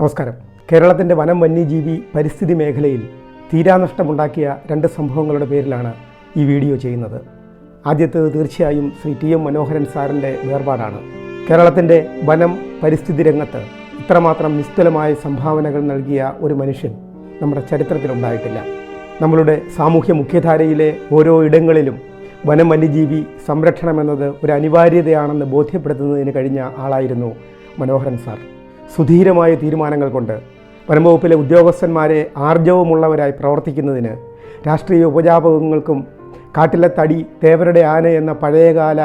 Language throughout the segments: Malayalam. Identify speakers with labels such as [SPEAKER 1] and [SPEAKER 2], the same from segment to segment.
[SPEAKER 1] നമസ്കാരം. കേരളത്തിന്റെ വനം വന്യജീവി പരിസ്ഥിതി മേഖലയിൽ തീരാനഷ്ടമുണ്ടാക്കിയ രണ്ട് സംഭവങ്ങളുടെ പേരിലാണ് ഈ വീഡിയോ ചെയ്യുന്നത്. ആദ്യത്തേത് തീർച്ചയായും ശ്രീ ടി എം മനോഹരൻ സാറിന്റെ വേർപാടാണ്. കേരളത്തിന്റെ വനം പരിസ്ഥിതി രംഗത്ത് ഇത്രമാത്രം നിസ്തുലമായ സംഭാവനകൾ നൽകിയ ഒരു മനുഷ്യൻ നമ്മുടെ ചരിത്രത്തിലുണ്ടായിട്ടില്ല നമ്മളുടെ സാമൂഹ്യ മുഖ്യധാരയിലെ ഓരോ ഇടങ്ങളിലും വനം വന്യജീവി സംരക്ഷണം എന്നത് ഒരു അനിവാര്യതയാണെന്ന് ബോധ്യപ്പെടുത്തുന്നതിന് കഴിഞ്ഞ ആളായിരുന്നു മനോഹരൻ സാർ. സുധീരമായ തീരുമാനങ്ങൾ കൊണ്ട് വനംവകുപ്പിലെ ഉദ്യോഗസ്ഥന്മാരെ ആർജവമുള്ളവരായി പ്രവർത്തിക്കുന്നതിന് രാഷ്ട്രീയ ഉപജാപകങ്ങൾക്കും കാട്ടിലെ തടി തേവരുടെ ആന എന്ന പഴയകാല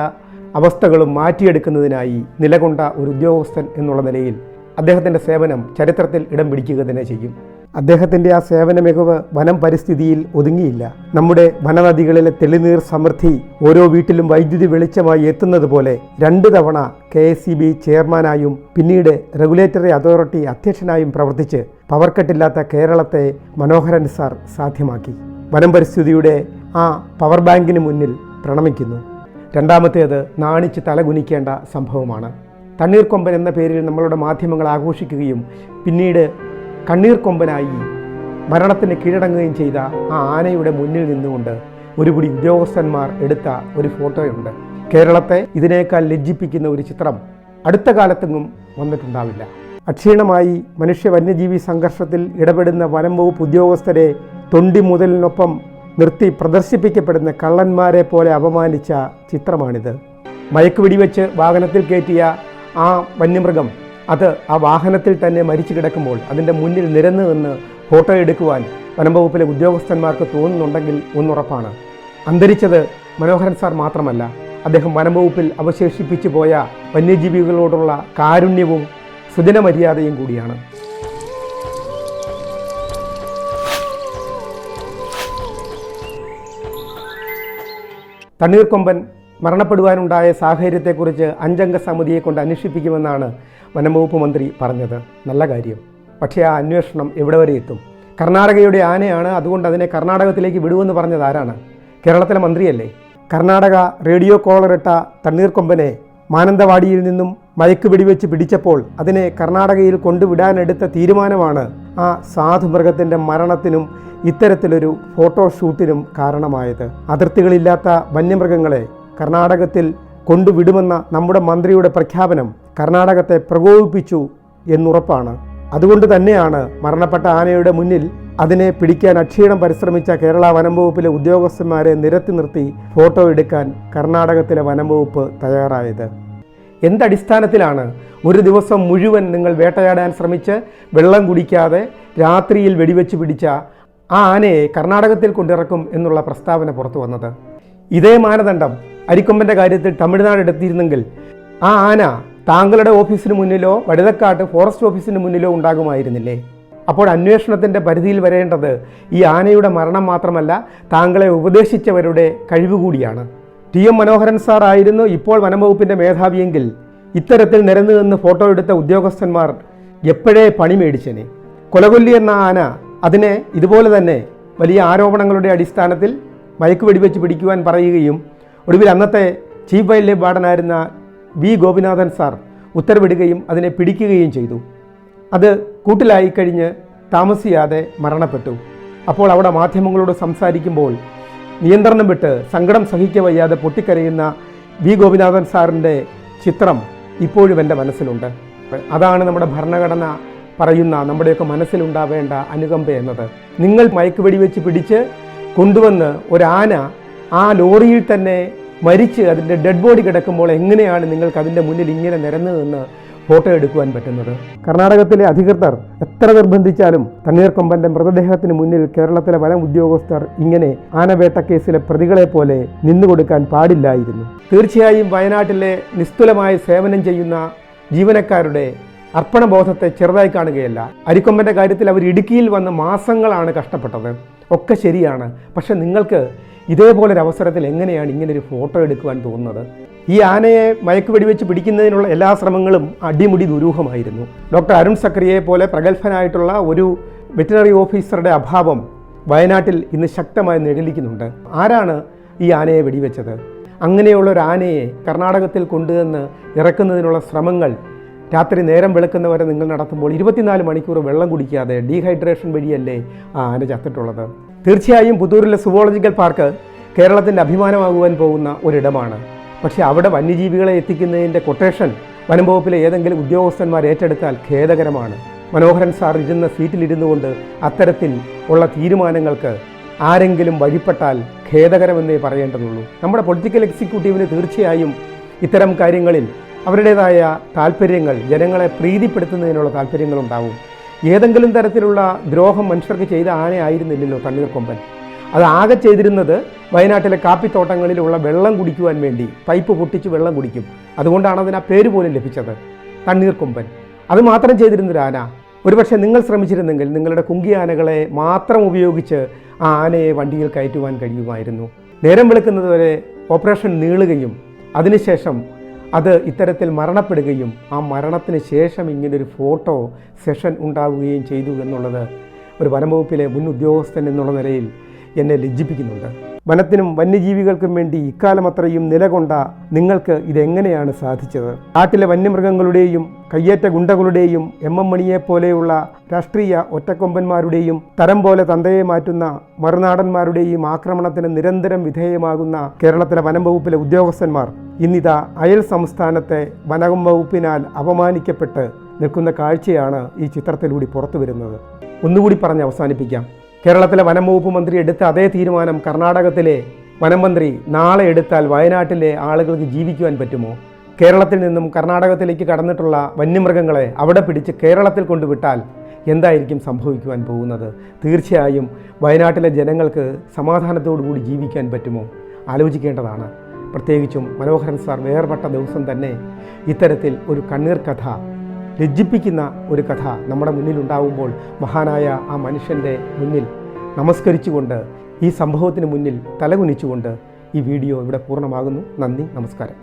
[SPEAKER 1] അവസ്ഥകളും മാറ്റിയെടുക്കുന്നതിനായി നിലകൊണ്ട ഒരു ഉദ്യോഗസ്ഥൻ എന്നുള്ള നിലയിൽ അദ്ദേഹത്തിന്റെ സേവനം ചരിത്രത്തിൽ ഇടം പിടിക്കുക തന്നെ ചെയ്യും. അദ്ദേഹത്തിന്റെ ആ സേവന മികവ് വനം പരിസ്ഥിതിയിൽ ഒതുങ്ങിയില്ല. നമ്മുടെ വനനദികളിലെ തെളിനീർ സമൃദ്ധി ഓരോ വീട്ടിലും വൈദ്യുതി വെളിച്ചമായി എത്തുന്നത് പോലെ രണ്ട് തവണ കെ എസ് സി ബി ചെയർമാനായും പിന്നീട് റെഗുലേറ്ററി അതോറിറ്റി അധ്യക്ഷനായും പ്രവർത്തിച്ച് പവർ കട്ടില്ലാത്ത കേരളത്തെ മനോഹരൻ സാർ സാധ്യമാക്കി. വനം പരിസ്ഥിതിയുടെ ആ പവർ ബാങ്കിന് മുന്നിൽ പ്രണമിക്കുന്നു. രണ്ടാമത്തേത് നാണിച്ച് തലകുനിക്കേണ്ട സംഭവമാണ്. തണ്ണീർക്കൊമ്പൻ എന്ന പേരിൽ നമ്മളുടെ മാധ്യമങ്ങൾ ആഘോഷിക്കുകയും പിന്നീട് കണ്ണീർക്കൊമ്പനായി മരണത്തിന് കീഴടങ്ങുകയും ചെയ്ത ആ ആനയുടെ മുന്നിൽ നിന്നുകൊണ്ട് ഒരുപിടി ഉദ്യോഗസ്ഥന്മാർ എടുത്ത ഒരു ഫോട്ടോയുണ്ട്. കേരളത്തെ ഇതിനേക്കാൾ ലജ്ജിപ്പിക്കുന്ന ഒരു ചിത്രം അടുത്ത കാലത്തെങ്ങും വന്നിട്ടുണ്ടാവില്ല. അക്ഷീണമായി മനുഷ്യ വന്യജീവി സംഘർഷത്തിൽ ഇടപെടുന്ന വനം വകുപ്പ് ഉദ്യോഗസ്ഥരെ തൊണ്ടി മുതലിനൊപ്പം നിർത്തി പ്രദർശിപ്പിക്കപ്പെടുന്ന കള്ളന്മാരെ പോലെ അപമാനിച്ച ചിത്രമാണിത്. മയക്കുപിടിവെച്ച് വാഹനത്തിൽ കയറ്റിയ ആ വന്യമൃഗം അത് ആ വാഹനത്തിൽ തന്നെ മരിച്ചു കിടക്കുമ്പോൾ അതിന്റെ മുന്നിൽ നിരന്ന് നിന്ന് ഫോട്ടോ എടുക്കുവാൻ വനംവകുപ്പിലെ ഉദ്യോഗസ്ഥന്മാർക്ക് തോന്നുന്നുണ്ടെങ്കിൽ ഒന്നുറപ്പാണ്. അന്തരിച്ചത് മനോഹരൻ സാർ മാത്രമല്ല. അദ്ദേഹം വനംവകുപ്പിൽ അവശേഷിപ്പിച്ചു പോയ വന്യജീവികളോടുള്ള കാരുണ്യവും സുജനമര്യാദയും കൂടിയാണ്. തണ്ണീർക്കൊമ്പൻ മരണപ്പെടുവാനുണ്ടായ സാഹചര്യത്തെക്കുറിച്ച് അഞ്ചംഗ സമിതിയെ കൊണ്ട് അന്വേഷിപ്പിക്കുമെന്നാണ് വനംവകുപ്പ് മന്ത്രി പറഞ്ഞത്. നല്ല കാര്യം. പക്ഷേ ആ അന്വേഷണം എവിടെ വരെ എത്തും? കർണാടകയുടെ ആനയാണ് അതുകൊണ്ട് അതിനെ കർണാടകത്തിലേക്ക് വിടുവെന്ന് പറഞ്ഞത് ആരാണ്? കേരളത്തിലെ മന്ത്രിയല്ലേ? കർണാടക റേഡിയോ കോളറിട്ട തണ്ണീർക്കൊമ്പനെ മാനന്തവാടിയിൽ നിന്നും മയക്ക് വെടിവെച്ച് പിടിച്ചപ്പോൾ അതിനെ കർണാടകയിൽ കൊണ്ടുവിടാനെടുത്ത തീരുമാനമാണ് ആ സാധുമൃഗത്തിന്റെ മരണത്തിനും ഇത്തരത്തിലൊരു ഫോട്ടോഷൂട്ടിനും കാരണമായത്. അതിർത്തികളില്ലാത്ത വന്യമൃഗങ്ങളെ കർണാടകത്തിൽ കൊണ്ടുവിടുമെന്ന നമ്മുടെ മന്ത്രിയുടെ പ്രഖ്യാപനം കർണാടകത്തെ പ്രകോപിപ്പിച്ചു എന്നുറപ്പാണ്. അതുകൊണ്ട് തന്നെയാണ് മരണപ്പെട്ട ആനയുടെ മുന്നിൽ അതിനെ പിടിക്കാൻ അക്ഷീണം പരിശ്രമിച്ച കേരള വനം വകുപ്പിലെ ഉദ്യോഗസ്ഥന്മാരെ നിരത്തി നിർത്തി ഫോട്ടോ എടുക്കാൻ കർണാടകത്തിലെ വനം വകുപ്പ് തയ്യാറായത്. എന്തടിസ്ഥാനത്തിലാണ് ഒരു ദിവസം മുഴുവൻ നിങ്ങൾ വേട്ടയാടാൻ ശ്രമിച്ച് വെള്ളം കുടിക്കാതെ രാത്രിയിൽ വെടിവെച്ച് പിടിച്ച ആ ആനയെ കർണാടകത്തിൽ കൊണ്ടിറക്കും എന്നുള്ള പ്രസ്താവന പുറത്തു വന്നത്? ഇതേ മാനദണ്ഡം അരിക്കൊമ്പന്റെ കാര്യത്തിൽ തമിഴ്നാട് എടുത്തിരുന്നെങ്കിൽ ആ ആന താങ്കളുടെ ഓഫീസിന് മുന്നിലോ വഴുതക്കാട്ട് ഫോറസ്റ്റ് ഓഫീസിന് മുന്നിലോ ഉണ്ടാകുമായിരുന്നില്ലേ? അപ്പോൾ അന്വേഷണത്തിന്റെ പരിധിയിൽ വരേണ്ടത് ഈ ആനയുടെ മരണം മാത്രമല്ല താങ്കളെ ഉപദേശിച്ചവരുടെ കഴിവ് കൂടിയാണ്. ടി എം മനോഹരൻ സാർ ആയിരുന്നു ഇപ്പോൾ വനംവകുപ്പിന്റെ മേധാവിയെങ്കിൽ ഇത്തരത്തിൽ നിരന്നു നിന്ന് ഫോട്ടോ എടുത്ത ഉദ്യോഗസ്ഥന്മാർ എപ്പോഴേ പണി മേടിച്ചനെ? കൊലകൊല്ലി എന്ന ആന അതിനെ ഇതുപോലെ തന്നെ വലിയ ആരോപണങ്ങളുടെ അടിസ്ഥാനത്തിൽ മയക്കുവെടിവെച്ച് പിടിക്കുവാൻ പറയുകയും ഒടുവിൽ അന്നത്തെ ചീഫ് വൈൽഡ് ലൈഫ് വാർഡനായിരുന്ന വി ഗോപിനാഥൻ സാർ ഉത്തരവിടുകയും അതിനെ പിടിക്കുകയും ചെയ്തു. അത് കൂട്ടിലായി കഴിഞ്ഞ് താമസിയാതെ മരണപ്പെട്ടു. അപ്പോൾ അവിടെ മാധ്യമങ്ങളോട് സംസാരിക്കുമ്പോൾ നിയന്ത്രണം വിട്ട് സങ്കടം സഹിക്കവയ്യാതെ പൊട്ടിക്കരയുന്ന വി ഗോപിനാഥൻ സാറിന്റെ ചിത്രം ഇപ്പോഴും എന്റെ മനസ്സിലുണ്ട്. അതാണ് നമ്മുടെ ഭരണഘടന പറയുന്ന നമ്മുടെയൊക്കെ മനസ്സിലുണ്ടാവേണ്ട അനുകമ്പ എന്നത്. നിങ്ങൾ മയക്കുവെടി വെച്ച് പിടിച്ച് കൊണ്ടുവന്ന് ഒരാന ആ ലോറിയിൽ തന്നെ മരിച്ച് അതിന്റെ ഡെഡ് ബോഡി കിടക്കുമ്പോൾ എങ്ങനെയാണ് നിങ്ങൾക്ക് അതിന്റെ മുന്നിൽ ഇങ്ങനെ നിരന്നു നിന്ന് ഫോട്ടോ എടുക്കുവാൻ പറ്റുന്നത്? കർണാടകത്തിലെ അധികൃതർ എത്ര നിർബന്ധിച്ചാലും തണ്ണീർക്കൊമ്പന്റെ മൃതദേഹത്തിന് മുന്നിൽ കേരളത്തിലെ വനം ഉദ്യോഗസ്ഥർ ഇങ്ങനെ ആനവേട്ട കേസിലെ പ്രതികളെ പോലെ നിന്നുകൊടുക്കാൻ പാടില്ലായിരുന്നു. തീർച്ചയായും വയനാട്ടിലെ നിസ്തുലമായി സേവനം ചെയ്യുന്ന ജീവനക്കാരുടെ അർപ്പണബോധത്തെ ചെറുതായി കാണുകയല്ല. അരിക്കൊമ്പന്റെ കാര്യത്തിൽ അവർ ഇടുക്കിയിൽ വന്ന് മാസങ്ങളാണ് കഷ്ടപ്പെട്ടത്. ഒക്കെ ശരിയാണ്. പക്ഷെ നിങ്ങൾക്ക് ഇതേപോലൊരു അവസരത്തിൽ എങ്ങനെയാണ് ഇങ്ങനൊരു ഫോട്ടോ എടുക്കുവാൻ തോന്നുന്നത്? ഈ ആനയെ മയക്ക് വെടിവെച്ച് പിടിക്കുന്നതിനുള്ള എല്ലാ ശ്രമങ്ങളും അടിമുടി ദുരൂഹമായിരുന്നു. ഡോക്ടർ അരുൺ സക്രിയെ പോലെ പ്രഗത്ഭനായിട്ടുള്ള ഒരു വെറ്റിനറി ഓഫീസറുടെ അഭാവം വയനാട്ടിൽ ഇന്ന് ശക്തമായി നിഴലിക്കുന്നുണ്ട്. ആരാണ് ഈ ആനയെ വെടിവെച്ചത്? അങ്ങനെയുള്ള ഒരു ആനയെ കർണാടകത്തിൽ കൊണ്ടുവന്ന് ഇറക്കുന്നതിനുള്ള ശ്രമങ്ങൾ രാത്രി നേരം വെളുക്കുന്നവരെ നിങ്ങൾ നടത്തുമ്പോൾ ഇരുപത്തിനാല് മണിക്കൂർ വെള്ളം കുടിക്കാതെ ഡീഹൈഡ്രേഷൻ വഴിയല്ലേ ആ ആന ചത്തിട്ടുള്ളത്. തീർച്ചയായും പുത്തൂരിലെ സുവോളജിക്കൽ പാർക്ക് കേരളത്തിന്റെ അഭിമാനമാകുവാൻ പോകുന്ന ഒരിടമാണ്. പക്ഷേ അവിടെ വന്യജീവികളെ എത്തിക്കുന്നതിന്റെ കൊട്ടേഷൻ വനം വകുപ്പിലെ ഏതെങ്കിലും ഉദ്യോഗസ്ഥന്മാർ ഏറ്റെടുത്താൽ ഖേദകരമാണ്. മനോഹരൻ സാർ ഇരുന്ന സീറ്റിലിരുന്നു കൊണ്ട് അത്തരത്തിൽ ഉള്ള തീരുമാനങ്ങൾക്ക് ആരെങ്കിലും വഴിപ്പെട്ടാൽ ഖേദകരമെന്നേ പറയേണ്ടതുള്ളൂ. നമ്മുടെ പൊളിറ്റിക്കൽ എക്സിക്യൂട്ടീവിന് തീർച്ചയായും ഇത്തരം കാര്യങ്ങളിൽ അവരുടേതായ താല്പര്യങ്ങൾ ജനങ്ങളെ പ്രീതിപ്പെടുത്തുന്നതിനുള്ള താല്പര്യങ്ങളുണ്ടാവും. ഏതെങ്കിലും തരത്തിലുള്ള ദ്രോഹം മനുഷ്യർക്ക് ചെയ്ത ആനയായിരുന്നില്ലല്ലോ തണ്ണീർക്കൊമ്പൻ അത് ആകെ ചെയ്തിരുന്നത് വയനാട്ടിലെ കാപ്പിത്തോട്ടങ്ങളിലുള്ള വെള്ളം കുടിക്കുവാൻ വേണ്ടി പൈപ്പ് പൊട്ടിച്ച് വെള്ളം കുടിക്കും. അതുകൊണ്ടാണ് അതിന് ആ പേര് പോലും ലഭിച്ചത് തണ്ണീർക്കൊമ്പൻ അത് മാത്രം ചെയ്തിരുന്നൊരു ആന. ഒരുപക്ഷെ നിങ്ങൾ ശ്രമിച്ചിരുന്നെങ്കിൽ നിങ്ങളുടെ കുങ്കി ആനകളെ മാത്രം ഉപയോഗിച്ച് ആ ആനയെ വണ്ടിയിൽ കയറ്റുവാൻ കഴിയുമായിരുന്നു. നേരം വെളുക്കുന്നതുവരെ ഓപ്പറേഷൻ നീളുകയും അതിനുശേഷം അത് ഇത്തരത്തിൽ മരണപ്പെടുകയും ആ മരണത്തിന് ശേഷം ഇങ്ങനൊരു ഫോട്ടോ സെഷൻ ഉണ്ടാവുകയും ചെയ്തു എന്നുള്ളത് ഒരു വനംവകുപ്പിലെ മുൻ ഉദ്യോഗസ്ഥൻ എന്നുള്ള നിലയിൽ എന്നെ ലജ്ജിപ്പിക്കുന്നുണ്ട്. വനത്തിനും വന്യജീവികൾക്കും വേണ്ടി ഇക്കാലം അത്രയും നിലകൊണ്ട നിങ്ങൾക്ക് ഇതെങ്ങനെയാണ് സാധിച്ചത്? നാട്ടിലെ വന്യമൃഗങ്ങളുടെയും കയ്യേറ്റ ഗുണ്ടകളുടെയും എം എം മണിയെ പോലെയുള്ള രാഷ്ട്രീയ ഒറ്റക്കൊമ്പന്മാരുടെയും തരം പോലെ തന്തയെ മാറ്റുന്ന മറുനാടന്മാരുടെയും ആക്രമണത്തിന് നിരന്തരം വിധേയമാകുന്ന കേരളത്തിലെ വനം വകുപ്പിലെ ഉദ്യോഗസ്ഥന്മാർ ഇന്നിതാ അയൽ സംസ്ഥാനത്തെ വനം വകുപ്പിനാൽ അപമാനിക്കപ്പെട്ട് നിൽക്കുന്ന കാഴ്ചയാണ് ഈ ചിത്രത്തിലൂടെ പുറത്തു വരുന്നത് ഒന്നുകൂടി പറഞ്ഞ് അവസാനിപ്പിക്കാം. കേരളത്തിലെ വനം വകുപ്പ് മന്ത്രി എടുത്ത അതേ തീരുമാനം കർണാടകത്തിലെ വനം മന്ത്രി നാളെ എടുത്താൽ വയനാട്ടിലെ ആളുകൾക്ക് ജീവിക്കുവാൻ പറ്റുമോ? കേരളത്തിൽ നിന്നും കർണാടകത്തിലേക്ക് കടന്നിട്ടുള്ള വന്യമൃഗങ്ങളെ അവിടെ പിടിച്ച് കേരളത്തിൽ കൊണ്ടുവിട്ടാൽ എന്തായിരിക്കും സംഭവിക്കുവാൻ പോകുന്നത്? തീർച്ചയായും വയനാട്ടിലെ ജനങ്ങൾക്ക് കൂടി ജീവിക്കാൻ പറ്റുമോ? ആലോചിക്കേണ്ടതാണ്. പ്രത്യേകിച്ചും മനോഹരൻ സാർ വേർപെട്ട ദിവസം തന്നെ ഇത്തരത്തിൽ ഒരു കണ്ണീർ കഥ ലജ്ജിപ്പിക്കുന്ന ഒരു കഥ നമ്മുടെ മുന്നിൽ ഉണ്ടാവുമ്പോൾ മഹാനായ ആ മനുഷ്യന്റെ മുന്നിൽ നമസ്കരിച്ചുകൊണ്ട് ഈ സംഭവത്തിന് മുന്നിൽ തലകുനിച്ചുകൊണ്ട് ഈ വീഡിയോ ഇവിടെ പൂർണമാകുന്നു. നന്ദി നമസ്കാരം.